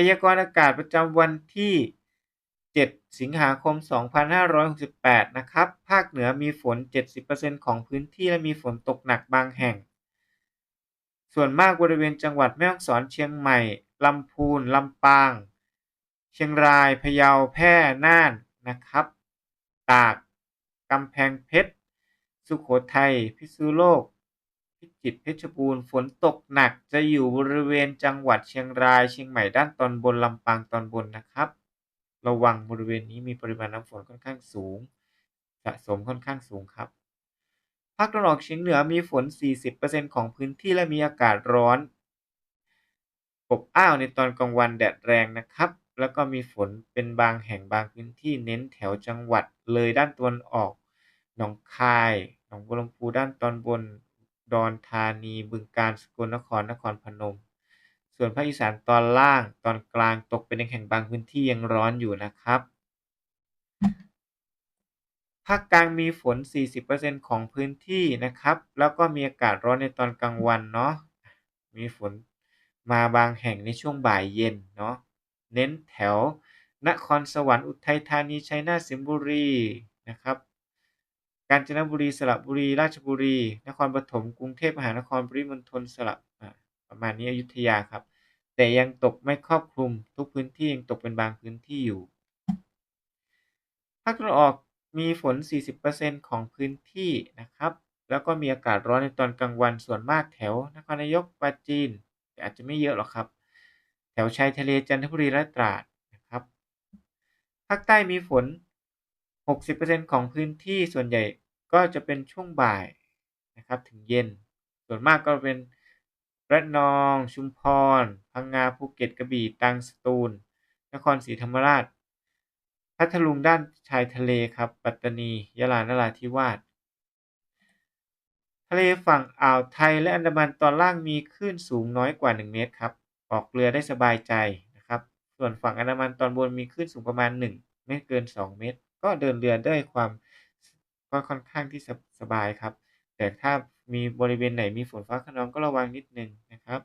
พยากรณ์อากาศประจำวันที่ 7 สิงหาคม 2568 นะครับ ภาคเหนือมีฝน 70%ของพื้นที่และมีฝนตกหนักบางแห่ง ส่วนมากบริเวณจังหวัดแม่ฮ่องสอนเชียงใหม่ ลำพูน ลำปาง เชียงราย พะเยา แพร่ น่าน นะครับ ตาก กำแพงเพชร สุโขทัย พิษณุโลก พิจิตรเพชรบูรณ์ฝนตกหนักจะอยู่บริเวณจังหวัดเชียงราย เชียงใหม่ด้านตอนบนลำปางตอนบนนะครับ ระวังบริเวณนี้มีปริมาณน้ำฝนค่อนข้างสูง สะสมค่อนข้างสูงครับภาคตะวันออกเฉียงเหนือมีฝน 40%ของพื้นที่และมีอากาศร้อนอบอ้าวในตอนกลางวันแดดแรงนะครับ แล้วก็มีฝนเป็นบางแห่งบางพื้นที่เน้นแถวจังหวัดเลยด้านตะวันออก หนองคาย หนองบัวลำพูด้านตอนบน ดรธานี บึงกาฬ สกลนคร นครพนม ส่วนภาคอีสานตอนล่าง ตอนกลาง ตกเป็นแห่งบางพื้นที่ยังร้อนอยู่นะครับ ภาคกลางมีฝน 40%ของพื้นที่นะครับ แล้วก็มีอากาศร้อนในตอนกลางวันเนาะ มีฝนมาบางแห่งในช่วงบ่ายเย็นเนาะ เน้นแถวนครสวรรค์ อุทัยธานี ชัยนาท สิงห์บุรี นะครับ กาญจนบุรีสระบุรี ราชบุรี นครปฐมกรุงเทพมหานครปริมณฑลสระประมาณนี้อยุธยาครับ แต่ยังตกไม่ครอบคลุมทุกพื้นที่ยังตกเป็นบางพื้นที่อยู่ภาคตะวันออกมีฝน 40%ของพื้นที่นะครับ แล้วก็มีอากาศร้อนในตอนกลางวันส่วนมากแถวนครนายกปราจีนแต่อาจจะไม่เยอะหรอกครับ แถวชายทะเลจันทบุรีและตราดนะครับภาคใต้มีฝน 60%ของพื้นที่ส่วนใหญ่ก็จะเป็นช่วงบ่ายนะครับถึงเย็น ส่วนมากก็เป็นระนอง ชุมพร พังงา ภูเก็ต กระบี่ ตรัง สตูล นครศรีธรรมราช พัทลุงด้านชายทะเลครับ ปัตตานี ยะลา นราธิวาส ทะเลฝั่งอ่าวไทยและอันดามันตอนล่างมีคลื่นสูงน้อยกว่า 1 เมตรครับ ออกเรือได้สบายใจนะครับ ส่วนฝั่งอันดามันตอนบนมีคลื่นสูงประมาณ 1 ไม่เกิน 2 เมตร ก็เดินเรือด้วยความก็ค่อนข้างที่สบายครับ แต่ถ้ามีบริเวณไหนมีฝนฟ้าขนองก็ระวังนิดหนึ่งนะครับ